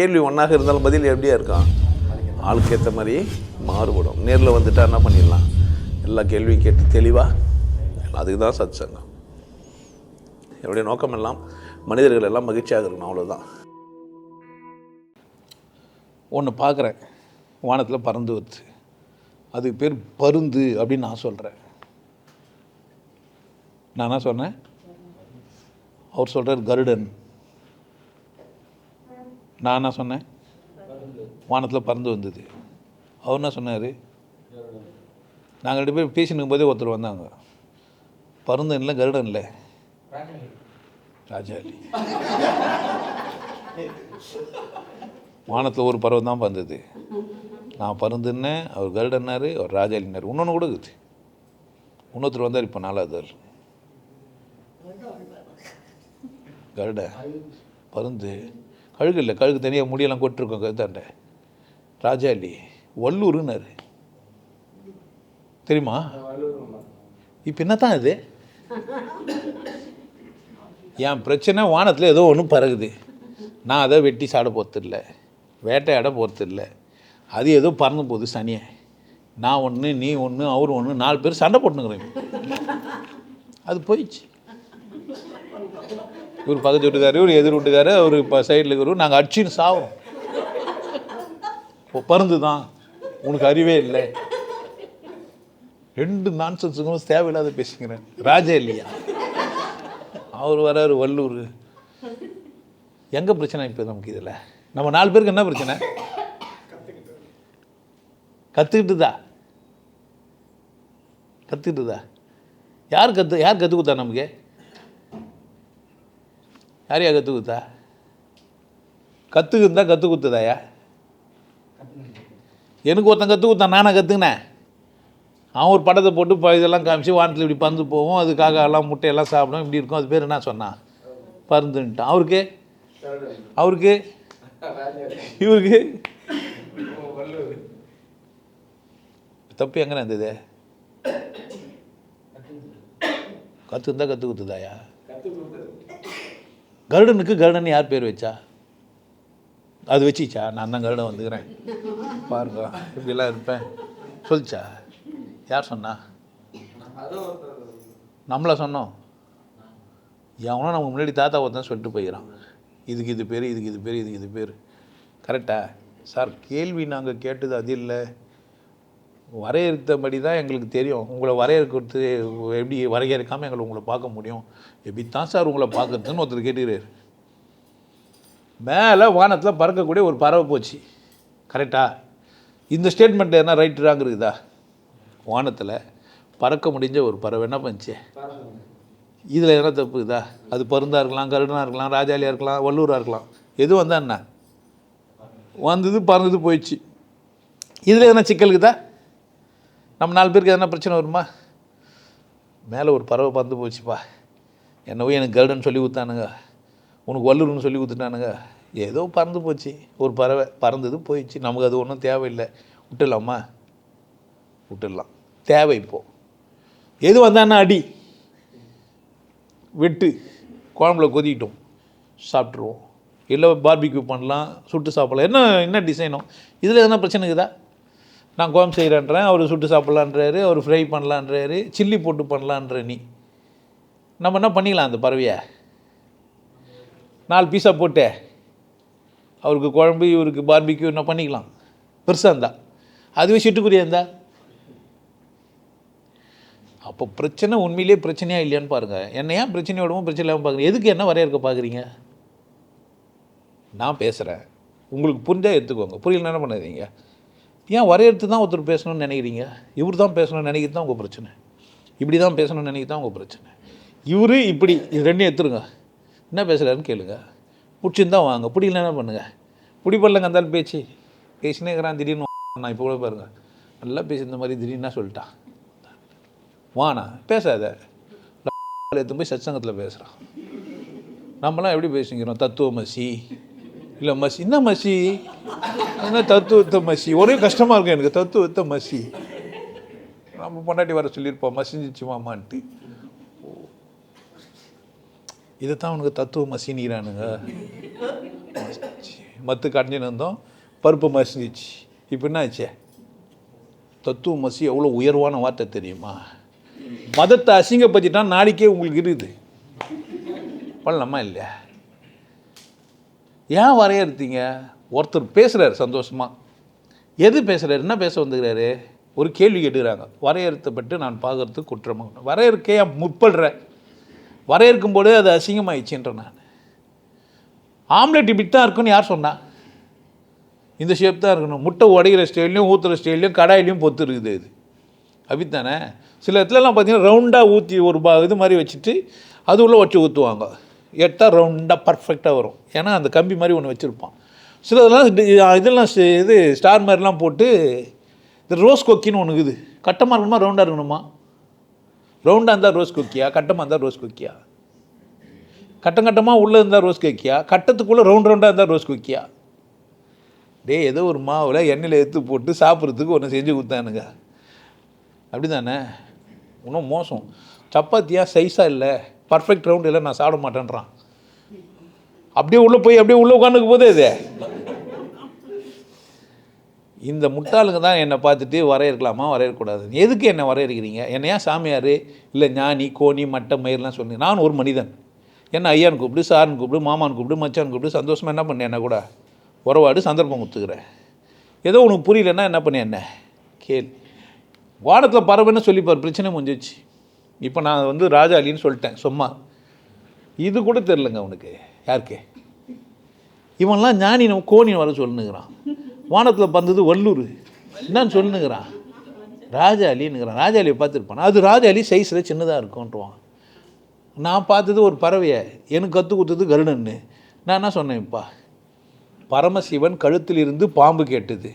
கேள்வி ஒன்றாக இருந்தாலும் பதில் எப்படியா இருக்கான் ஆளுக்கு ஏற்ற மாதிரி மாறுபடும். நேரில் வந்துட்டா என்ன பண்ணிடலாம்? எல்லா கேள்வியும் கேட்டு தெளிவாக அதுக்கு தான் சத் சங்கம் என்னுடைய நோக்கம் எல்லாம் மனிதர்கள் எல்லாம் மகிழ்ச்சியாக இருக்கணும் அவ்வளோதான் ஒன்று பார்க்குறேன் வானத்தில் பறந்து வருது. அதுக்கு பேர் பருந்து அப்படின்னு நான் சொல்கிறேன் நான் என்ன சொன்னேன்? அவர் சொல்கிறார் கருடன். நான் என்ன சொன்னேன்? வானத்தில் பறந்து வந்தது. அவர் என்ன சொன்னார்? நாங்கள் ரெண்டு பேரும் பேசினுக்கும் போதே ஒருத்தர் வந்தாங்க. பருந்து இல்லை கருடன் இல்லை. ராஜாலி வானத்தில் ஒரு பறவை தான் பறந்தது நான் பருந்துன்னேன் அவர் கருடன்னார் அவர் ராஜாலினார் இன்னொன்று கூட இருக்குது. இன்னொருத்தர் வந்தார் இப்போ நாலாவது ஆள். கருட பருந்து கழுகு இல்லை கழுகு தனியாக முடியெல்லாம் கொட்டிருக்கோம் கருத்தாண்ட ராஜாலி வல்லூருன்னாரு. தெரியுமா? இப்போ என்ன தான் இது? என் பிரச்சனை வானத்தில் ஏதோ ஒன்று பறகுது. நான் அதை வெட்டி சாட போகிறதில்ல வேட்டையாட போகிறதில்ல அது ஏதோ பறந்து போகுது சனியை. நான் ஒன்று நீ ஒன்று அவர் ஒன்று நாலு பேர் சண்டை போட்டுனுக்குறேன் அது போயிடுச்சு. இவர் பக்கத்து வீட்டுக்காரு இவர் எதிர் வீட்டுக்காரு அவர் இப்போ சைடில் இருக்கிறவர். நாங்கள் அடிச்சுன்னு சாவோம் இப்போ பருந்து தான் உனக்கு அறிவே இல்லை. ரெண்டு நான்சென்ஸுக்கும் தேவையில்லாத பேசிக்கிறேன். ராஜா இல்லையா? அவர் வராரு வல்லூர். எங்கே பிரச்சனை இப்போ நமக்கு இதில்? நம்ம நாலு பேருக்கு என்ன பிரச்சனை? கற்றுக்கிட்டுதா கற்றுக்கிட்டுதா யார் கற்று யார் கற்றுக் கொடுத்தா நமக்கு? யாரையா கற்றுக் கொடுத்தா கற்றுக்குந்தா கற்றுக் கொடுத்ததாயா எனக்கு ஒருத்தன் கற்றுக் கொடுத்தான் நானே கற்றுக்கினேன் அவன் ஒரு படத்தை போட்டு ப இதெல்லாம் காமிச்சு வானத்தில் இப்படி பறந்து போகும். அது எல்லாம் முட்டையெல்லாம் சாப்பிடும். இப்படி இருக்கும். அது பேர் என்ன சொன்னான் பறந்துன்ட்டான் அவருக்கு? அவருக்கு? இவருக்கு? தப்பு எங்கே இருந்தது கற்றுந்தா கற்றுக் கொடுத்துதாயா கருடனுக்கு கருடன் யார் பேர் வச்சா? அது வச்சிச்சா? நான் தான் கருடன் வந்துக்கிறேன். பாருங்க இப்படிலாம் இருப்பேன். சொல்லிச்சா? யார் சொன்னா? நம்மளா சொன்னோம். எவனோ நம்ம முன்னாடி தாத்தா ஒருத்தன் சொல்லிட்டு போயிடறான் இதுக்கு இது பேர் இதுக்கு இது பேர் இதுக்கு இது பேர். கரெக்டா சார் கேள்வி நாங்கள் கேட்டது அது இல்லை. வரையறுத்தபடி தான் எங்களுக்கு தெரியும். உங்களை வரையறுக்கிறது எப்படி வரையறுக்காமல் எங்களை உங்களை பார்க்க முடியும். எப்படி தான் சார் உங்களை பார்க்கறதுன்னு ஒருத்தர் கேட்டுக்கிறாரு. மேலே வானத்தில் பறக்கக்கூடிய ஒரு பறவை போச்சு. கரெக்டாக இந்த ஸ்டேட்மெண்ட் என்ன ரைட் ராங் இருக்குதா வானத்தில் பறக்க முடிஞ்ச ஒரு பறவை என்ன பண்ணுச்சு? இதில் என்ன தப்பு இதா அது பருந்தாக இருக்கலாம் கருடனாக இருக்கலாம் ராஜாலியாக இருக்கலாம் வல்லூராக இருக்கலாம். எது வந்தா என்ன? வந்தது பறந்தது போயிடுச்சு. இதில் எதனா சிக்கல் இருக்குதா நம்ம நாலு பேருக்கு எதனா பிரச்சனை வருமா? மேலே ஒரு பறவை பறந்து போச்சுப்பா. என்னவோ எனக்கு கருடன் சொல்லி கொடுத்தானுங்க. உனக்கு வல்லூர்னு சொல்லி கொடுத்துட்டானுங்க. ஏதோ பறந்து போச்சு. ஒரு பறவை பறந்தது போயிடுச்சு. நமக்கு அது ஒன்றும் தேவையில்லை. விட்டுடலாமா? விட்டுடலாம். தேவை இப்போ. எது வந்தான்னா அடி. வெட்டு. குழம்புல கொதிக்கிட்டோம். சாப்பிட்ருவோம் இல்லை பார்பிக்யூ பண்ணலாம். சுட்டு சாப்பிடலாம். என்ன என்ன டிசைனோ இதில் எதனா பிரச்சனை இருக்குதா? நான் குழம்பு செய்கிறேன்றேன் அவர் சுட்டு சாப்பிட்லான்றாரு அவர் ஃப்ரை பண்ணலான்றாரு சில்லி போட்டு பண்ணலான்ற நீ. நம்ம என்ன பண்ணிக்கலாம் அந்த பறவையை? நாலு பீஸாக போட்டு அவருக்கு குழம்பு இவருக்கு பார்பிக்யூ என்ன பண்ணிக்கலாம்? பெருசாக இருந்தா. அதுவே சிட்டுக்குருவியாக இருந்தா? அப்போ பிரச்சனை உண்மையிலேயே பிரச்சனையா இல்லையான்னு பாருங்கள் என்ன ஏன் பிரச்சனையோடவும் பிரச்சனை இல்லாமல் பார்க்குறீங்க எதுக்கு என்ன வரையறுக்க பார்க்குறீங்க நான் பேசுகிறேன் உங்களுக்கு புரிஞ்சால் எடுத்துக்கோங்க. புரியல என்ன பண்ணாதீங்க. ஏன் வரையறுத்து தான் ஒருத்தர் பேசணும்னு நினைக்கிறீங்க? இவர் தான் பேசணும்னு நினைக்கிறது தான் உங்கள் பிரச்சனை. இப்படி தான் பேசணும்னு நினைக்கிறது தான் உங்கள் பிரச்சனை. இவர் இப்படி இது ரெண்டையும் எடுத்துருங்க. என்ன பேசுகிறாருன்னு கேளுங்க. பிடிச்சிருந்தா வாங்க. பிடிக்கல என்ன பண்ணுங்க? பிடி பண்ணலங்க அந்த பேச்சு. பேசினே இருக்கிறான் திடீர்னு நான் இப்போ கூட பாருங்க. நல்லா பேசி இந்த மாதிரி திடீர்னு சொல்லிட்டான்? வாண்ணா பேசாத. எடுத்து போய் சத்சங்கத்தில் பேசுகிறான் நம்மலாம் எப்படி பேசிக்கிறோம்? தத்துவமசி. இல்லை மசி. என்ன மசி? என்ன தத்துவத்தை மசி? ஒரே கஷ்டமாக இருக்கும் எனக்கு தத்துவத்தை மசி. நம்ம பொண்டாட்டி வர சொல்லியிருப்போம் மசிஞ்சிச்சு மாமான்ட்டு. தான் உனக்கு தத்துவ மசினிக்கிறானுங்க மத்து கடைஞ்சின்னு இருந்தோம் பருப்பு மசிஞ்சிச்சு. இப்போ என்ன ஆச்சு? தத்துவ மசி எவ்வளோ உயர்வான வார்த்தை தெரியுமா? மதத்தை அசிங்கப்பற்றிட்டான் நாளைக்கே உங்களுக்கு இருக்குது. பண்ணலாமா இல்லையா? ஏன் வரையறுத்தீங்க? ஒருத்தர் பேசுகிறார் சந்தோஷமாக எது பேசுகிறாரு என்ன பேச வந்துக்கிறாரு? ஒரு கேள்வி கேட்டுக்கிறாங்க. வரையறுத்தப்பட்டு நான் பார்க்கறதுக்கு குற்றமாக வரையறுக்க ஏன் முற்படுறேன் வரையறுக்கும்போது அது அசிங்கமாயிடுச்சுன்ற நான். ஆம்லெட் இப்படி தான் இருக்குன்னு யார் சொன்னா? இந்த ஷேப் தான் இருக்கணும். முட்டை உடைகிற ஸ்டைல்லையும் ஊற்றுற ஸ்டைல்லையும் கடாயிலையும் பொத்து இருக்குது இது. அப்படித்தானே? சில இடத்துலலாம் பார்த்தீங்கன்னா ரவுண்டாக ஊற்றி ஒரு பா இது மாதிரி வச்சுட்டு அது உள்ளே வச்சு ஊற்றுவாங்க எட்டாக ரவுண்டாக பர்ஃபெக்டாக வரும். ஏன்னா அந்த கம்பி மாதிரி ஒன்று வச்சுருப்பான். சிலதெல்லாம் இதெல்லாம் இது ஸ்டார் மாதிரிலாம் போட்டு இந்த ரோஸ் கொக்கின்னு ஒன்று இருக்குது. கட்டமாக இருக்கணுமா ரவுண்டாக இருக்கணுமா? ரவுண்டாக இருந்தால் ரோஸ் கொக்கியா கட்டமாக இருந்தால் ரோஸ் கொக்கியா கட்டம் கட்டமாக உள்ளே இருந்தால் ரோஸ் கொக்கியா கட்டத்துக்குள்ளே ரவுண்ட் ரவுண்டாக இருந்தால் ரோஸ் கொக்கியா டே ஏதோ ஒரு மாவில் எண்ணெயில் எடுத்து போட்டு சாப்பிட்றதுக்கு ஒன்று செஞ்சு கொடுத்தானுங்க. அப்படி தானே இன்னும் மோசம். சப்பாத்தியாக சைஸாக இல்லை. பர்ஃபெக்ட் ரவுண்ட் இல்லை நான் சாப்பிட மாட்டேன்றான். அப்படியே உள்ளே போய் அப்படியே உள்ளே உட்காந்துக்கு போதே இது. இந்த முட்டாளுங்க தான் என்னை பார்த்துட்டு வரையறுக்கலாமா? வரையக்கூடாது எதுக்கு என்னை வரையறுக்கிறீங்க? என்னையா ஏன் சாமியார்? இல்லை ஞானி கோணி மட்டை மயிர்லாம் சொல்லி. நான் ஒரு மனிதன். என்ன ஐயான்னு கூப்பிடு சார்னு கூப்பிடு மாமான்னு கூப்பிடு மச்சான் கூப்பிடு சந்தோஷமாக என்ன பண்ணேன் என்ன கூட? உறவாடு சந்தர்ப்பம் கொடுத்துக்கிறேன் ஏதோ உனக்கு புரியலன்னா என்ன பண்ணேன் என்ன? கேள். வானத்தில் பறவைன்னு சொல்லிப்பார். பிரச்சனை முடிஞ்சிச்சு இப்போ நான் வந்து ராஜாலின்னு சொல்லிட்டேன் சும்மா. இது கூட தெரிலங்க அவனுக்கு யாருக்கு? இவன்லாம் ஞானி நம்ம கோணின் வர சொல்லுங்கிறான் வானத்தில் பறந்தது வல்லூர். என்னன்னு சொல்லுங்கிறான் ராஜாலின்னுங்கிறான் ராஜாலியை பார்த்துருப்பான்? அது ராஜாலி சைஸில் சின்னதாக இருக்கும்ன்றான் நான் பார்த்தது ஒரு பறவையை. எனக்கு கற்றுக் கொடுத்தது கருடன்னு நான் என்ன சொன்னேன்ப்பா பரமசிவன் கழுத்தில் இருந்து பாம்பு கேட்டது.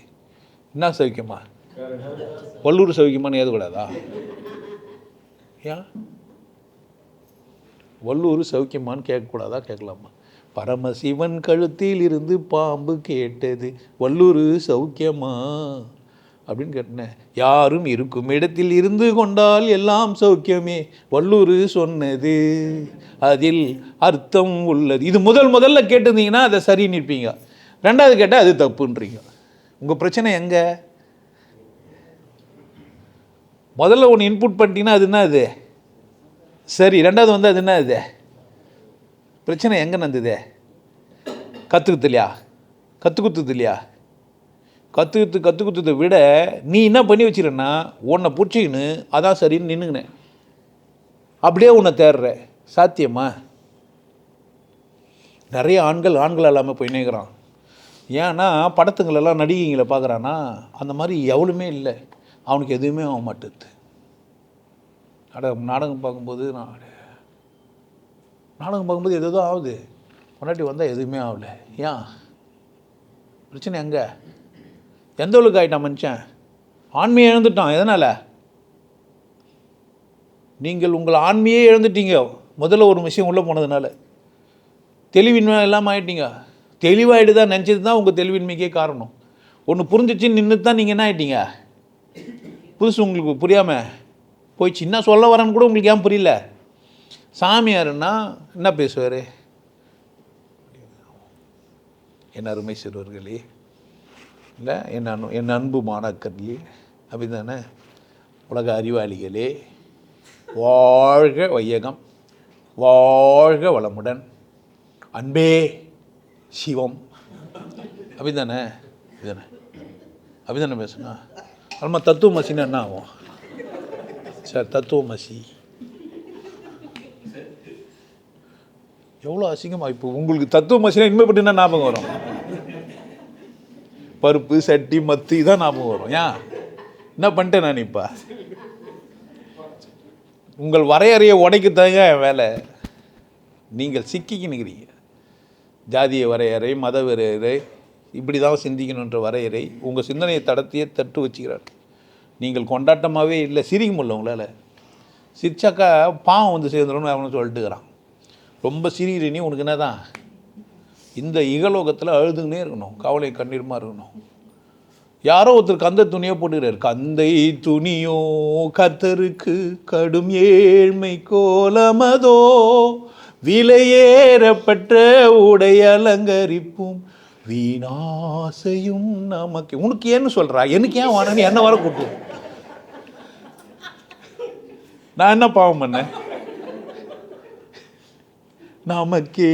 என்ன சௌக்கியமா? வல்லூர் சௌக்கியமான்னு ஏதுக்கூடாதா ஏன்? வல்லூர் சௌக்கியமான்னு கேட்கக்கூடாதா? கேட்கலாமா? பரமசிவன் கழுத்தில் இருந்து பாம்பு கேட்டது வல்லூர் சௌக்கியமா அப்படின்னு கேட்டேன். யாரும் இருக்கும் இடத்தில் இருந்து கொண்டால் எல்லாம் சௌக்கியமே வல்லூர் சொன்னது. அதில் அர்த்தம் உள்ளது. இது முதல் முதல்ல கேட்டிருந்தீங்கன்னா அதை சரின்னு நிற்பீங்க. ரெண்டாவது கேட்டால் அது தப்புன்றீங்க. உங்கள் பிரச்சனை எங்கே? முதல்ல ஒன்று இன்புட் பண்ணிட்டீங்கன்னா அது என்ன அது சரி ரெண்டாவது வந்து அது என்ன இது? பிரச்சனை எங்கே நடந்தது? கற்றுக்குது இல்லையா? கற்றுக்குத்துது இல்லையா? கற்றுக்குத்து கற்றுக்குத்ததை விட நீ என்ன பண்ணி வச்சிருன்னா உன்னை பிடிச்சிக்கின்னு அதான் சரின்னு நின்றுங்கினேன் அப்படியே உன்னை தேடுற. சாத்தியமா? நிறைய ஆண்கள் ஆண்கள் இல்லாமல் போய் நினைக்கிறான். ஏன்னா படத்துங்களெல்லாம் நடிகைங்களை பார்க்குறான்னா அந்த மாதிரி எவ்வளவுமே இல்லை. அவனுக்கு எதுவுமே ஆக மாட்டேது நாடகம் நாடகம் பார்க்கும்போது நான் நாடகம் பார்க்கும்போது எது எதோ ஆகுது. பொண்டாட்டி வந்தால் எதுவுமே ஆகல. ஏன்? பிரச்சனை எங்கே? எந்த அளவுக்கு ஆகிட்டான் மனுஷன்? ஆண்மையை இழந்துட்டான். எதனால்? நீங்கள் உங்கள் ஆண்மையே இழந்துட்டீங்க. முதல்ல ஒரு விஷயம் உள்ளே போனதுனால. தெளிவின்மை இல்லாமல் ஆகிட்டீங்க தெளிவாகிட்டு தான் நினச்சது தான் உங்கள் தெளிவின்மைக்கே காரணம். ஒன்று புரிஞ்சிச்சின்னு நின்று தான் நீங்கள் என்ன ஆகிட்டீங்க புதுசு உங்களுக்கு புரியாமல் போய் சின்ன சொல்ல வரேன்னு கூட உங்களுக்கு ஏன் புரியல? சாமியாருன்னா என்ன பேசுவார்? என் அருமை சிறுவர்களே இல்லை என் அனு என் அன்பு மாணாக்கர்களே அப்படி தானே உலக அறிவாளிகளே வாழ்க வையகம் வாழ்க வளமுடன் அன்பே சிவம். அப்படி தானே இதுதானே அப்படி தானே பேசணும் நம்ம என்ன ஆகும்? சார் தத்துவமசி. எவ்வளோ அசிங்கமாக இப்போ உங்களுக்கு தத்துவமசினா இனிமேப்பட்டு என்ன ஞாபகம் வரும்? பருப்பு சட்டி மத்து இதான் ஞாபகம் வரும். ஏன்? என்ன பண்ணிட்டேன் நான் இப்போ? உங்கள் வரையறையை உடைக்கத்தாங்க என் வேலை? நீங்கள் சிக்கிக்கு நிற்கிறீங்க ஜாதிய வரையறை மத வரையறை இப்படி தான் சிந்திக்கணுன்ற வரையறை உங்கள் சிந்தனையை தடத்தையே தட்டு வச்சுக்கிறார். நீங்கள் கொண்டாட்டமாகவே இல்லை சிரிக்க முடியல உங்களால். சிரிச்சாக்கா பாவம் வந்து சேர்ந்துடும் அவனு சொல்லிட்டுக்கிறான். ரொம்ப சிரிக்கிற நீ உனக்கு என்ன தான் இந்த இகலோகத்தில் அழுதுன்னே இருக்கணும் கவலை கண்ணீருமா இருக்கணும். யாரோ ஒருத்தர் கந்த துணியை போட்டுக்கிறார் கந்தை துணியோ கத்தருக்கு கடும் ஏழ்மை கோலமதோ விலையேறப்பட்ட உடை அலங்கரிப்பும் வீணாசையும் நமக்கு உனக்கு ஏன்னு சொல்கிறா எனக்கு ஏன் வானன்னு என்ன வர கூட்டு நான் என்ன பாவம் பண்ணேன் நமக்கே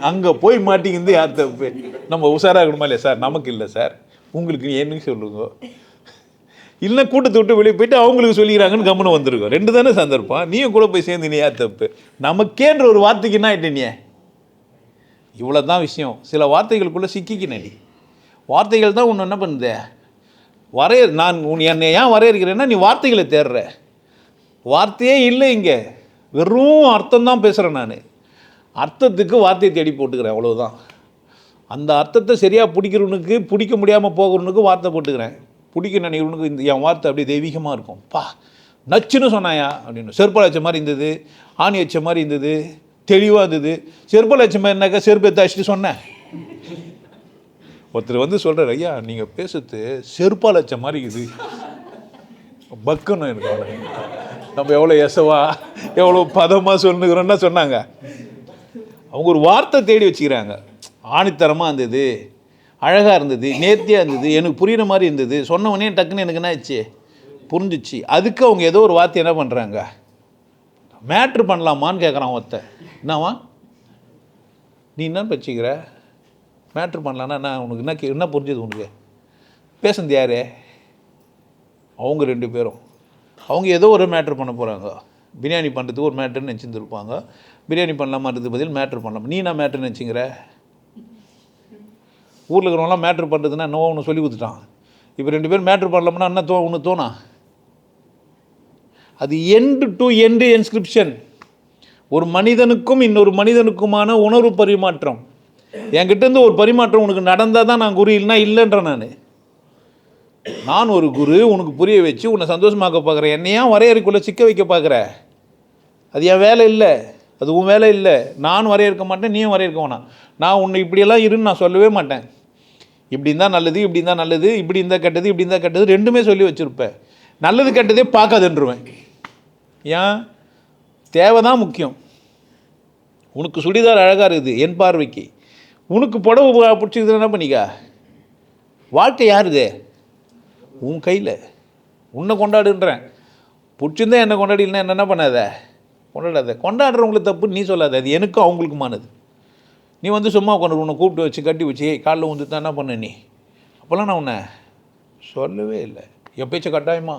அங்கே போய் மாட்டிக்கிந்து யார் தப்பு நம்ம உஷாராகணுமா இல்லையா சார்? நமக்கு இல்லை சார். உங்களுக்கு ஏன்னு சொல்லுங்க. இல்லை கூட்டத்தை விட்டு வெளியே போயிட்டு அவங்களுக்கு சொல்லிக்கிறாங்கன்னு கவனம் வந்திருக்கோம் ரெண்டு தானே சந்தர்ப்பம். நீயும் கூட போய் சேர்ந்து நீ யார் தப்பு நமக்கேன்ற ஒரு வார்த்தைக்கு என்ன ஆயிட்டேன் நீ? இவ்வளோ தான் விஷயம். சில வார்த்தைகளுக்குள்ளே சிக்கிக்கினடி வார்த்தைகள் தான் ஒன்று என்ன பண்ணுது? வரைய நான் உன் என்னை ஏன் வரையறுக்கிறேன்னா நீ வார்த்தைகளை தேடுற. வார்த்தையே இல்லை இங்கே. வெறும் அர்த்தம் தான் பேசுகிறேன் நான். அர்த்தத்துக்கு வார்த்தையை தேடி போட்டுக்கிறேன் அவ்வளோதான் அந்த அர்த்தத்தை சரியாக பிடிக்கிறவனுக்கு பிடிக்க முடியாமல் போகிறவனுக்கு வார்த்தை போட்டுக்கிறேன். பிடிக்க நினைக்கிறவனுக்கு இந்த என் வார்த்தை அப்படியே தெய்வீகமாக இருக்கும். பா நச்சுன்னு சொன்னாயா? அப்படின்னு. செருப்பால் வச்ச மாதிரி இருந்தது ஆணி வச்ச மாதிரி இருந்தது. தெளிவாக இருந்தது செருப்பு லட்சம் என்னக்கா? செருப்பு எடுத்து அடிச்சுட்டு சொன்னேன் ஒருத்தர் வந்து சொல்கிறார் ஐயா நீங்கள் பேசுறது செருப்பா லட்சம் மாதிரி இருக்குது. பக்குன்னு எனக்கு அவனுக்கு. நம்ம எவ்வளோ எசவா எவ்வளோ பதமாக சொல்லுகிறோன்னா சொன்னாங்க. அவங்க ஒரு வார்த்தை தேடி வச்சுக்கிறாங்க. ஆணித்தரமாக இருந்தது அழகாக இருந்தது நேர்த்தியாக இருந்தது எனக்கு புரியுற மாதிரி இருந்தது. சொன்ன உடனே டக்குன்னு எனக்கு என்ன ஆச்சு புரிஞ்சிச்சு. அதுக்கு அவங்க ஏதோ ஒரு வார்த்தை என்ன பண்ணுறாங்க மேட்ரு பண்ணலாமான்னு கேட்குறான் ஒருத்த என்னவா நீ என்ன வச்சுக்கிற மேட்ரு பண்ணலான்னா என்ன உனக்கு என்ன கே- என்ன புரிஞ்சுது உனக்கு? பேசுனது யாரு? அவங்க ரெண்டு பேரும். அவங்க ஏதோ ஒரு மேட்ரு பண்ண போகிறாங்க பிரியாணி பண்ணுறதுக்கு ஒரு மேட்ருன்னு நினச்சிருந்துருப்பாங்க. பிரியாணி பண்ணலாமான்றது பதில் மேட்ரு பண்ணலாம். நீ என்ன மேட்ரு நினச்சிங்கிற ஊரில் இருக்கிறவங்களாம் மேட்ரு பண்ணுறதுன்னா என்னவோ ஒன்று சொல்லி கொடுத்துட்டான். இப்போ ரெண்டு பேரும் மேட்ரு பண்ணலாம்னா என்ன தோ ஒன்று தோணா? அது எண்டு டு எண்டு என்ஸ்கிரிப்ஷன் ஒரு மனிதனுக்கும் இன்னொரு மனிதனுக்குமான உணர்வு பரிமாற்றம். என்கிட்டேருந்து ஒரு பரிமாற்றம் உனக்கு நடந்தால் தான் நான் குரு இல்லைன்னா இல்லைன்றேன் நான். நான் ஒரு குரு உனக்கு புரிய வச்சு உன்னை சந்தோஷமாக்க பார்க்குறேன் என்னையா வரையறைக்குள்ளே சிக்க வைக்க பார்க்குற அது என் வேலை இல்லை. அது உன் வேலை இல்லை. நான் வரையறுக்க மாட்டேன் நீயும் வரையறுக்க வேணாம். நான் உன்னை இப்படியெல்லாம் இருன்னு நான் சொல்லவே மாட்டேன். இப்படி இருந்தால் நல்லது இப்படி இருந்தால் நல்லது இப்படி இருந்தால் கெட்டது இப்படி இருந்தால் கெட்டது ரெண்டுமே சொல்லி வச்சுருப்பேன். நல்லது கெட்டதே பார்க்காதுன்றுவேன். ஏன்? தேவை தான் முக்கியம். உனக்கு சுடிதார் அழகாக இருக்குது என் பார்வைக்கு. உனக்கு புடவை பிடிச்சிருக்குது என்ன பண்ணிக்க? வாழ்க்கை யாருது உன் கையில். உன்னை கொண்டாடுன்றேன். பிடிச்சிருந்தா என்னை கொண்டாடி என்ன என்ன பண்ணாத? கொண்டாடாத. கொண்டாடுறவங்களுக்கு தப்பு நீ சொல்லாத. அது எனக்கும் அவங்களுக்குமானது. நீ வந்து சும்மா உட்காந்து உன்னை கூப்பிட்டு வச்சு கட்டி வச்சு காலில் வந்து தான் என்ன பண்ண நீ? அப்போல்லாம் நான் உன்னை சொல்லவே இல்லை. என் பேச்ச கட்டாயமா?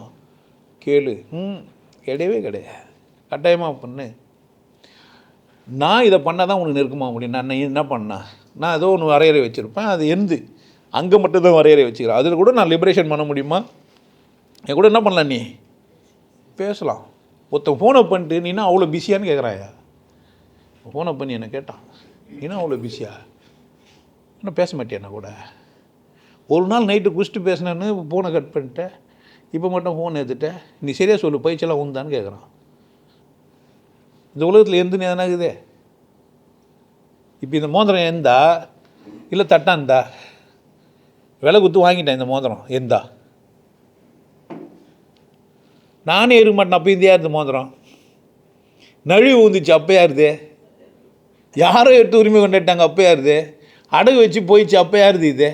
கேளு. ம். கிடையவே கிடையாது. கட்டாயமாக பண்ணு. நான் இதை பண்ணால் தான் உனக்கு நெருக்கமாக முடியும். நான் என்ன பண்ணேன் நான் ஏதோ ஒன்று வரையறை வச்சுருப்பேன். அது எந்து. அங்கே மட்டும்தான் வரையறை வச்சுக்கிறேன். அதில் கூட நான் லிபரேஷன் பண்ண முடியுமா? என் கூட என்ன பண்ணலாம் நீ? பேசலாம். ஒருத்தன் ஃபோனை பண்ணிட்டு நீ என்ன அவ்வளோ பிஸியான்னு கேட்குறாயா ஃபோனை பண்ணி என்னை கேட்டான். நீ என்ன அவ்வளோ பிஸியா என்ன பேச மாட்டியா என்ன கூட? ஒரு நாள் நைட்டு குடிச்சிட்டு பேசினேன்னு ஃபோனை கட் பண்ணிட்டேன். இப்போ மட்டும் ஃபோன் எடுத்துட்டேன். நீ சரியாக சொல்லு பயிற்சியெல்லாம் உந்தான்னு கேட்குறான் இந்த உலகத்தில் எந்த எதனா இருக்குதே இப்போ இந்த மோதிரம் எந்தா? இல்லை தட்டாந்தா விலை குத்து வாங்கிட்டேன் இந்த மோதிரம் எந்தா? நானே இருக்க மாட்டேன் அப்போ இந்தியா இருந்த மோதிரம்? நழுவி ஊந்துச்சு அப்பையா இருது யாரோ எடுத்து உரிமை கொண்டாட்டாங்க அப்பையா இருது அடகு வச்சு போயிடுச்சு அப்பையா இருது இது?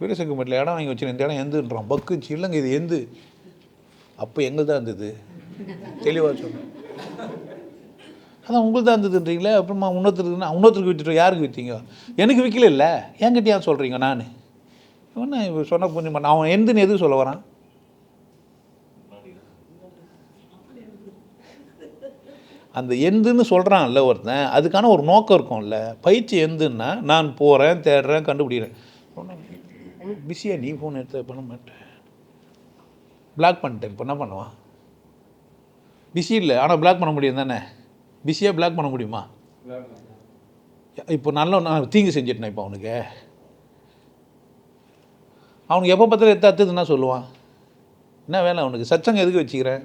வீரசங்கமட்டில் இடம் வாங்கி வச்சு இந்த இடம் எந்துன்றான் பக்குச்சு இல்லைங்க இது எந்து. அப்போ எங்கள் தான் இருந்தது? தெளிவாக சொன்னேன் அதான் உங்களுக்கு தான் இருந்ததுன்றீங்களே அப்புறமா இன்னொருத்தருக்குன்னா இன்னொருத்தருக்கு விற்றுட்டு யாருக்கு விற்றீங்க எனக்கு விற்கல இல்லை. என்கிட்ட ஏன் சொல்கிறீங்க நான்? இவன் இவர் சொன்ன புரிஞ்சு மாட்டான். அவன் எந்துன்னு எதுவும் சொல்ல வரான்? அந்த எந்துன்னு சொல்கிறான்ல ஒருத்தன். அதுக்கான ஒரு நோக்கம் இருக்கும்ல. பயிற்சி எந்துன்னா நான் போகிறேன் தேடுறேன் கண்டுபிடிக்கிறேன். பிஸியாக நீ ஃபோன் எடுத்து பண்ண மாட்டேன். பிளாக் பண்ணிட்டேன். இப்போ என்ன பண்ணுவான்? பிஸி இல்லை. ஆனால் பிளாக் பண்ண முடியும் தானே? பிஸியாக பிளாக் பண்ண முடியுமா? இப்போ நல்ல நான் தீங்கு செஞ்சிட்டேன் இப்போ அவனுக்கு. அவனுக்கு எப்போ பார்த்தாலும் எடுத்து அத்துதுன்னா சொல்லுவான். என்ன வேலை அவனுக்கு? சச்சங்க எதுக்கு வச்சுக்கிறேன்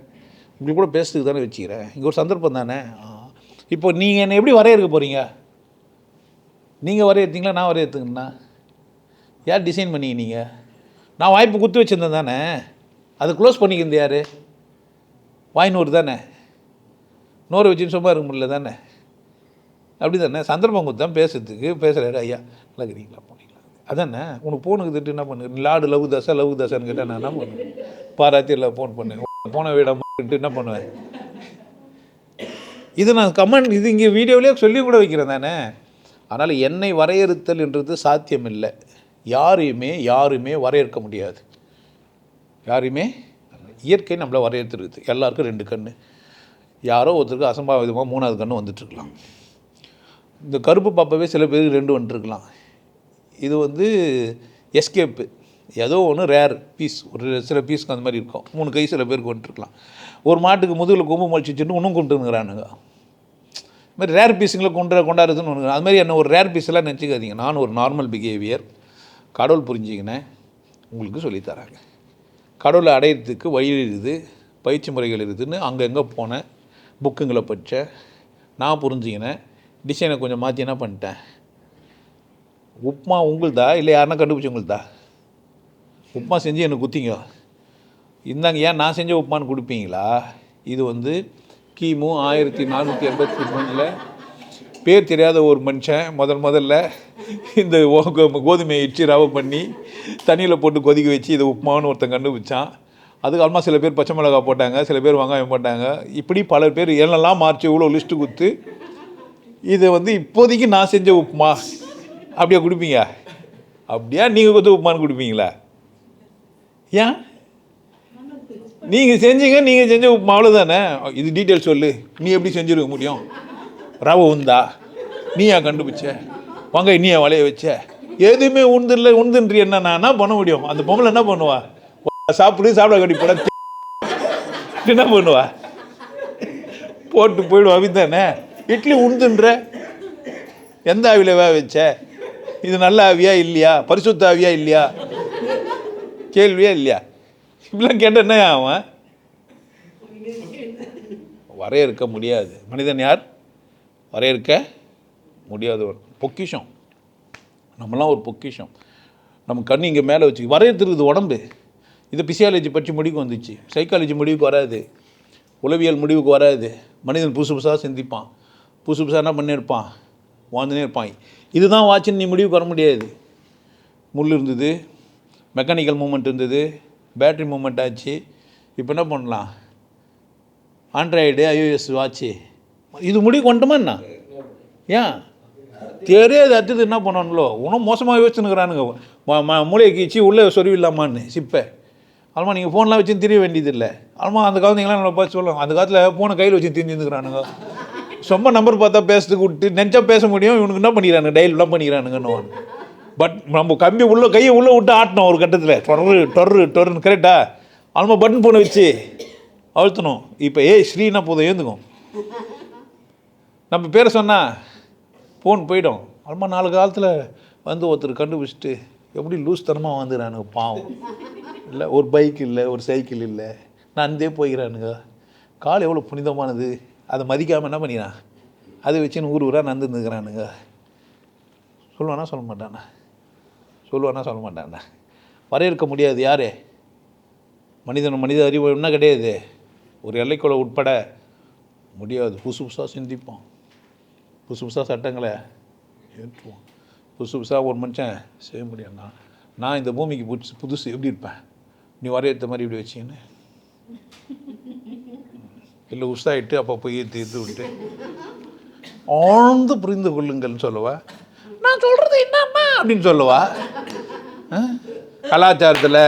இப்படி கூட பேசுறதுக்கு தானே வச்சுக்கிறேன் இங்கே ஒரு சந்தர்ப்பம் தானே? இப்போ நீங்கள் என்னை எப்படி வரையறுக்க போகிறீங்க நீங்கள் வரையறுத்தீங்களா? நான் வரையறுத்துங்கண்ணா யார் டிசைன் பண்ணீங்க நீங்கள் நான் வாய்ப்பு குத்து வச்சுருந்தேன் தானே. அது க்ளோஸ் பண்ணிக்கிறது யார்? வாய்நூறு தானே. நூறு வச்சுன்னு சும்மா இருக்க முடியல தானே. அப்படி தானே சந்தர்ப்பம் கொடுத்தான் பேசுறதுக்கு பேசுகிறாரு ஐயா நல்லா இருக்கிறீங்களா போனீங்களா? அதானே? உனக்கு ஃபோனுக்கு திட்டு என்ன பண்ணு? லாடு லவ் தசை லவ் தசான்னு கேட்டால் நான் என்ன பண்ணுவேன்? பாராத்தியில் ஃபோன் பண்ணேன் போன விட என்ன பண்ணுவேன்? இது நான் கமெண்ட் இது இங்கே வீடியோவிலே சொல்லி கூட வைக்கிறேன் தானே. அதனால் என்னை வரையறுத்தல் என்றது சாத்தியமில்லை. யாரையுமே யாருமே வரையறுக்க முடியாது. யாரையுமே? இயற்கை நம்மளை வரையறுத்துருக்குது. எல்லாருக்கும் ரெண்டு கண் யாரோ ஒருத்தருக்கு அசம்பாவிதமாக மூணாவது கண் வந்துட்டுருக்கலாம். இந்த கருப்பு பாப்பாவே சில பேருக்கு ரெண்டு வந்துட்டுருக்கலாம். இது வந்து எஸ்கேப்பு. ஏதோ ஒன்று ரேர் பீஸ். ஒரு சில பீஸ்க்கு அந்த மாதிரி இருக்கும். மூணு கை சில பேருக்கு வந்துட்டுருக்கலாம். ஒரு மாட்டுக்கு முதுகில் கொம்பு முளைச்சிச்சுட்டு இன்னும் கொண்டுங்கிறானுங்க இது மாதிரி ரேர் பீஸுங்களை கொண்டு கொண்டாடுறதுன்னு ஒன்று அது மாதிரி என்ன ஒரு ரேர் பீஸ்லாம் நினச்சிக்காதீங்க. நான் ஒரு நார்மல் பிஹேவியர். கடவுள் புரிஞ்சிக்கினேன் உங்களுக்கு சொல்லித்தராங்க. கடவுளை அடையிறதுக்கு வழி இருக்குது பயிற்சி முறைகள் இருக்குதுன்னு அங்கங்கே போனேன் புக்குங்களை படித்தேன். நான் புரிஞ்சுக்கினேன் டிசைனை கொஞ்சம் மாற்றி என்ன பண்ணிட்டேன்? உப்புமா உங்களுதா? இல்லை யாருன்னா கண்டுபிடிச்சி உங்களுதா? உப்புமா செஞ்சு எனக்கு குத்திங்க இந்தாங்க ஏன் நான் செஞ்ச உப்புமான்னு கொடுப்பீங்களா? இது வந்து கிமு ஆயிரத்தி நானூற்றி எண்பத்தி மூணில் பேர் தெரியாத ஒரு மனுஷன் முதல் முதல்ல இந்த ஓ- கோதுமையை இடிச்சு ரவை பண்ணி தண்ணியில் போட்டு கொதிக்க வச்சு இதை உப்புமான்னு ஒருத்தன் கண்டுபிடிச்சான். அதுக்கு அல்மா சில பேர் பச்சை மிளகாய் போட்டாங்க சில பேர் வெங்காயம் போட்டாங்க. இப்படி பல பேர் என்னெல்லாம் மாறிச்சு இவ்வளோ லிஸ்ட்டு கொடுத்து இதை வந்து இப்போதைக்கு நான் செஞ்ச உப்புமா? அப்படியே கொடுப்பீங்க? அப்படியா? நீங்கள் கொடுத்து உப்புமான்னு கொடுப்பீங்களா? ஏன்? நீங்கள் செஞ்சீங்க நீங்கள் செஞ்ச உப்புமா அவ்வளோதானே இது டீட்டெயில் சொல்லு. நீ எப்படி செஞ்சிருக்க முடியும்? ரவை உந்தா. நீயா கண்டுபிடிச்ச வாங்க நீயா வளைய வச்ச? எதுவுமே உந்துல உந்துன்றி என்ன நான் என்ன பண்ண முடியும்? அந்த பொம்பளை என்ன பண்ணுவா? சாப்பிடு சாப்பிட கட்டி போட. என்ன பண்ணுவா? போட்டு போயிடுவா தானே இட்லி உண்டுன்ற எந்த ஆவியில் வே வச்ச? இது நல்ல ஆவியா இல்லையா? பரிசுத்த ஆவியா இல்லையா? கேள்வியா இல்லையா? இப்படிலாம் கேட்டால் என்ன அவன் வரையறுக்க முடியாது. மனிதன் யார்? வரையறுக்க முடியாதவர் பொக்கிஷம். நம்மலாம் ஒரு பொக்கிஷம். நம்ம கண் இங்கே மேலே வச்சு வரையறுத்துருக்குது உடம்பு. இது பிசியாலஜி பற்றி முடிவுக்கு வந்துச்சு. சைக்காலஜி முடிவுக்கு வராது. உளவியல் முடிவுக்கு வராது. மனிதன் புதுசு புதுசாக சிந்திப்பான். புதுசு புதுசாக என்ன பண்ணியிருப்பான் வாழ்ந்துனே இருப்பான். இதுதான் வாட்சின்னு நீ முடிவுக்கு வர முடியாது. முள் இருந்தது மெக்கானிக்கல் மூமெண்ட் இருந்தது பேட்ரி மூமெண்ட் ஆச்சு. இப்போ என்ன பண்ணலாம்? ஆண்ட்ராய்டு ஐஓஎஸ் வாட்ச்சு இது முடிவு கொண்டுமா என்ன? ஏன் தெரியாது அடுத்தது என்ன பண்ணணுங்களோ இன்னும் மோசமாக யோசிச்சுனுக்குறானுங்க மூளையை கீச்சு உள்ளே சொருவில்லாமான்னு சிப்பை. அதுமா நீங்கள் ஃபோன்லாம் வச்சு தெரிய வேண்டியதில்லை. அதுமா அந்த காலத்துங்களாம் நம்ம பார்த்து சொல்லுவோம் அந்த காலத்தில் ஃபோனை கையில் வச்சு தெரிஞ்சுருக்கிறானுங்க சும்மா நம்பர் பார்த்தா பேசுறதுக்கு விட்டு நினச்சா பேச முடியும். இவனுக்கு என்ன பண்ணிக்கிறானுங்க? டயல்லாம் பண்ணிக்கிறானுங்கன்னு. பட் நம்ம கம்பி உள்ளே கையை உள்ளே விட்டு ஆட்டணும் ஒரு கட்டத்தில். டொர்ரு டொர்ரு டொர்னு கரெக்டா அதுமா பட்டன் ஃபோனை வச்சு அழுத்தணும். இப்போ ஏய் ஸ்ரீனா போதும் ஏந்துக்கும் நம்ம பேரை சொன்னால் ஃபோன் போயிடும். அம்மா நாலு காலத்தில் வந்து ஒருத்தர் கண்டுபிடிச்சிட்டு எப்படி லூஸ்தனமாக வந்துடுறானுங்க பாவம். இல்லை ஒரு பைக் இல்லை ஒரு சைக்கிள் இல்லை. நடந்தே போய்கிறானுங்க கால் எவ்வளோ புனிதமானது. அதை மதிக்காமல் என்ன பண்ணிக்கிறான் அதை வச்சுன்னு ஊர் ஊராக நந்துருந்துக்கிறானுங்க சொல்லுவானா சொல்ல மாட்டானா? சொல்லுவானா சொல்ல மாட்டானா? வரையறுக்க முடியாது யாரே? மனிதன் மனித அறிவு என்ன கிடையாது? ஒரு எல்லைக்குள்ள உட்பட முடியாது. புதுசு புதுசாக சிந்திப்போம். புதுசு புதுசாக சட்டங்களை ஏற்றுவோம். புதுசு புதுசாக ஒரு மனுஷன் செய்ய முடியும்னா நான் இந்த பூமிக்கு புதுசு புதுசு எப்படி இருப்பேன்? நீ வரையறுத்த மாதிரி இப்படி வச்சின்னு? இல்லை உஷாயிட்டு அப்போ போய் தீர்த்து விட்டு. ஆழ்ந்து புரிந்து கொள்ளுங்கள்னு சொல்லுவா. நான் சொல்கிறது என்னம்மா அப்படின்னு சொல்லுவா? கலாச்சாரத்தில்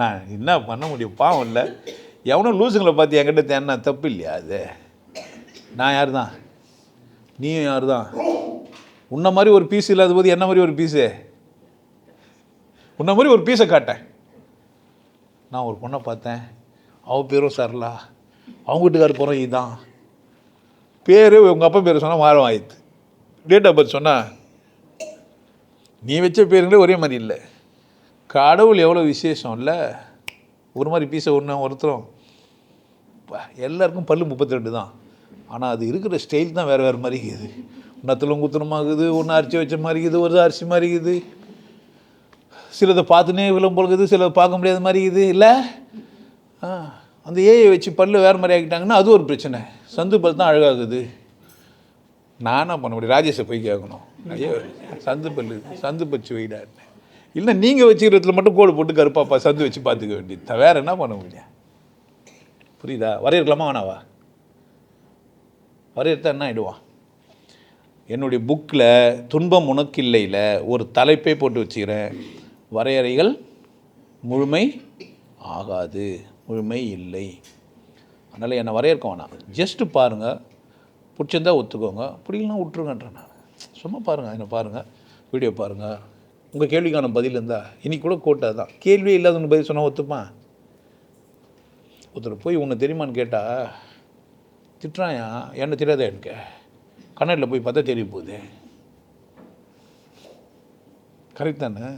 நான் என்ன பண்ண முடியும்? பாவம் இல்லை. எவனும் லூசுங்களை பார்த்து என்கிட்ட தேன்னா தப்பு இல்லையா அது? நான் யார் தான் நீயும் யார் தான் உன்ன மாதிரி ஒரு பீஸ் இல்லாத போது என்ன மாதிரி ஒரு பீஸு உன்ன மாதிரி ஒரு பீஸை காட்டேன். நான் ஒரு பொண்ணை பார்த்தேன். அவன் பேரும் சரலா அவங்க வீட்டுக்கார போகிறோம் இதுதான் பேர் உங்கள் அப்பா பேர் சொன்னால் மாறம் ஆயிடுது டேட் ஆஃப் பர்த் சொன்னா நீ வச்ச பேருங்களே ஒரே மாதிரி இல்லை. கடவுள் எவ்வளோ விசேஷம் இல்லை? ஒரு மாதிரி பீஸை ஒன்று ஒருத்தரும். எல்லாருக்கும் பல்லு முப்பத்தி ரெண்டு தான். ஆனால் அது இருக்கிற ஸ்டைல் தான் வேறு வேறு மாதிரி இருக்குது. ஒன்றத்தில் ஆகுது ஒன்று அரிசி வச்ச மாதிரி இருக்குது ஒரு அரிசி மாதிரி இருக்குது. சிலதை பார்த்துனே விளம் பொழுது சிலதை பார்க்க முடியாத மாதிரி இருக்குது. இல்லை? அந்த ஏஐ வச்சு பல்லு வேறு மாதிரி ஆக்கிட்டாங்கன்னா அது ஒரு பிரச்சனை. சந்து பல் தான் அழகாகுது. நான் என்ன பண்ண முடியும்? ராஜேஷை போய் கேட்கணும் ஐயோ சந்து பல் சந்து பச்சு வைடா இல்லை நீங்கள் வச்சுக்கிறதுல மட்டும் கோடு போட்டு கருப்பாப்பா சந்து வச்சு பார்த்துக்க வேண்டியது வேறு என்ன பண்ண முடியும்? புரியுதா? வரையிருக்கலாமா வேணாவா? வரையறுத்தா என்ன ஆகிடுவான் என்னுடைய புக்கில் துன்பம் உனக்கில்லையில் ஒரு தலைப்பே போட்டு வச்சுக்கிறேன். வரையறைகள் முழுமை ஆகாது முழுமை இல்லை. அதனால் என்னை வரையறுக்க வேணாம். ஜஸ்ட்டு பாருங்கள் பிடிச்சிருந்தா ஒத்துக்கோங்க. பிடிக்கலாம் விட்ருங்கன்றேன் நான். சும்மா பாருங்கள் என்னை பாருங்கள் வீடியோ பாருங்கள் உங்கள் கேள்விக்கான பதில் இருந்தால் இன்னைக்கு கூட கோட்டை தான் கேள்வியே இல்லாதவங்க பதில் சொன்னால் ஒத்துப்பான் ஒருத்தர் போய் உன்னை தெரியுமான்னு கேட்டால் திட்டுறாயா? என்ன தெரியாதா எனக்கு? கண்ணாடியில் போய் பார்த்தா தெரிய போகுது. கரெக்ட் தானே?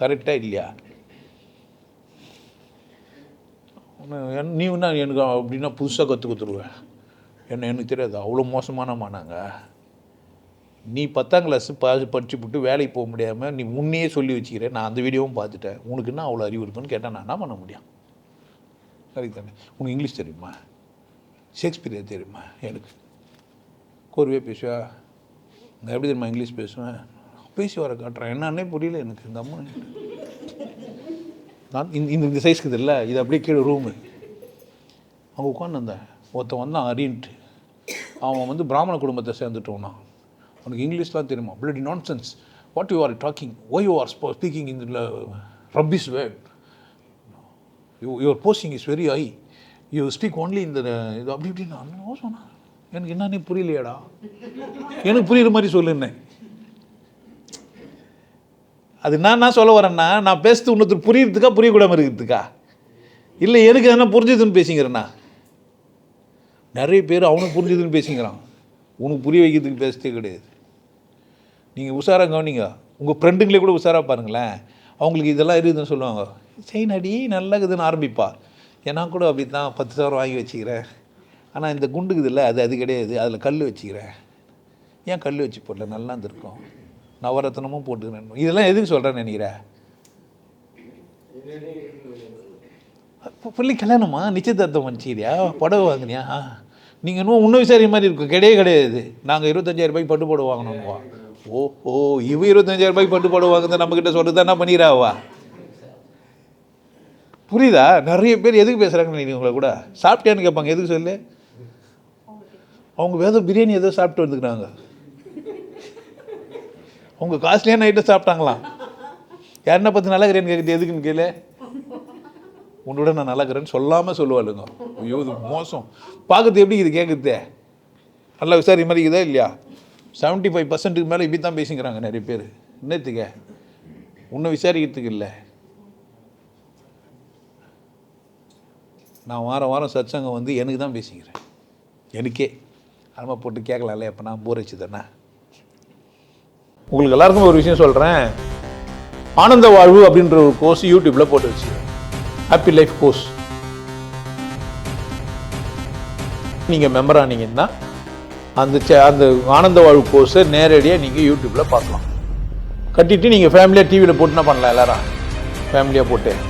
கரெக்டாக இல்லையா? நீ என்ன எனக்கு அப்படின்னா புதுசாக கற்றுக் கொடுத்துருவேன் என்ன எனக்கு தெரியாது. அவ்வளோ மோசமானமா நாங்கள் நீ பத்தாம் கிளாஸ் ப படிச்சு விட்டு வேலைக்கு போக முடியாமல் நீ முன்னையே சொல்லி வச்சுக்கிறேன். நான் அந்த வீடியோவும் பார்த்துட்டேன். உனக்கு என்ன அவ்வளோ அறிவு இருக்குன்னு கேட்டால் நான் என்ன பண்ண முடியும்? கரெக்ட் தானே உனக்கு இங்கிலீஷ் தெரியுமா? ஷேக்ஸ்பியர் தெரியுமா? எனக்கு. கோர்வையாக பேசுவா நான் எப்படி தெரியுமா இங்கிலீஷ் பேசுவேன்? பேசி வர காட்டுறேன். என்னன்னே புரியல எனக்கு இந்த அம்மா. நான் இந்த இந்த- இந்த சைஸ்க்கு இல்லை இது அப்படியே கீழே ரூமு அவங்க உட்காந்துருந்தேன் ஒருத்தன் வந்தான் அரியன்ட்டு. அவன் வந்து பிராமண குடும்பத்தை சேர்ந்துட்டோன்னா அவனுக்கு இங்கிலீஷ்லாம் தெரியுமா? Bloody nonsense what you are talking why you are speaking இந்த rubbish word you your posting is very high you speak only இந்த இது அப்படி இப்படின்னு சொன்னா எனக்கு என்னன்னே புரியலையாடா. எனக்கு புரியுற மாதிரி சொல்லுன்னேன் அது நான் என்ன சொல்ல வரேன்னா நான் பேசுறது இன்னொருத்தர் புரியறதுக்கா புரியக்கூடாமல் இருக்கிறதுக்கா? இல்லை எனக்கு என்ன புரிஞ்சுதுன்னு பேசிங்கிறேண்ணா நிறைய பேர் அவனுக்கு புரிஞ்சுதுன்னு பேசிங்கிறான் உனக்கு புரிய வைக்கிறதுக்கு பேசுறதே கிடையாது. நீங்கள் உஷாராக கவனிங்க. உங்கள் ஃப்ரெண்டுங்களே கூட உஷாராக பாருங்களேன். அவங்களுக்கு இதெல்லாம் இருக்குதுன்னு சொல்லுவாங்க. செயின் அடி நல்லா இருக்குதுன்னு ஆரம்பிப்பாள் ஏன்னா கூட அப்படி தான் பத்து சவரம் வாங்கி வச்சுக்கிறேன் ஆனால் இந்த குண்டுக்குதுல்ல அது அது கிடையாது. அதில் கல் வச்சுக்கிறேன் ஏன் கல் வச்சு போடல? நல்லா இருந்திருக்கும். நவரத்னமும் போட்டுக்கிறேன் இதெல்லாம் எதுக்கு சொல்கிறேன்னு நினைக்கிறேன் பிள்ளை கல்யாணமா? நிச்சயதார்த்தம் பண்ணிச்சிரியா புடவை வாங்கினியா? நீங்கள் இன்னும் இன்னும் விசாரி மாதிரி இருக்கும். கிடையவே கிடையாது. நாங்கள் இருபத்தஞ்சாயிரம் ரூபாய்க்கு பட்டு புடவை வாங்கணும்வா ஓ ஓ இவ இருபத்தஞ்சாயிரம் ரூபாய்க்கு பட்டு புடவை வாங்குறது நம்மக்கிட்ட சொல்கிறது என்ன பண்ணிடுறாவா புரியுதா? நிறைய பேர் எதுக்கு பேசுகிறாங்கன்னு நீங்கள் உங்களை கூட? சாப்பிட்டேன்னு கேட்பாங்க. எதுக்கு சொல்லு? அவங்க வேத பிரியாணி ஏதோ சாப்பிட்டு வந்துக்கிறாங்க அவங்க காஸ்ட்லியான ஐட்டம் சாப்பிட்டாங்களாம். யாருன்னா பார்த்து நல்லா இருக்கிறேன்னு கேட்குறது எதுக்குன்னு கேளு. உன்னோட நான் நல்லாக்கிறேன்னு சொல்லாமல் சொல்லுவாளுங்க. ஐயோ இது மோசம். பார்க்குறது எப்படி இது கேட்குறதே நல்லா விசாரி மாதிரி இருக்குதா இல்லையா? செவன்ட்டி ஃபைவ் பர்சன்ட்டுக்கு மேலே இப்படி தான் பேசிக்கிறாங்க நிறைய பேர். என்னத்துக்க? உன்னை விசாரிக்கிறதுக்கு இல்லை. நான் வாரம் வாரம் சத்சங்கம் வந்து எனக்கு தான் பேசிக்கிறேன். எனக்கே. அருமை போட்டு கேட்கலாம்ல எப்போ நான் போர் தானே உங்களுக்கு எல்லாருக்கும் ஒரு விஷயம் சொல்கிறேன் ஆனந்த வாழ்வு அப்படின்ற ஒரு கோர்ஸ் யூடியூப்பில் போட்டு வச்சு ஹாப்பி லைஃப் கோர்ஸ் நீங்கள் மெம்பர் ஆனீங்கன்னா அந்த சே- அந்த ஆனந்த வாழ்வு கோர்ஸை நேரடியாக நீங்கள் யூடியூப்பில் பார்க்கலாம். கட்டிட்டு நீங்கள் ஃபேமிலியாக டிவியில் போட்டுனா பண்ணலாம் எல்லாரும். ஃபேமிலியாக போட்டு.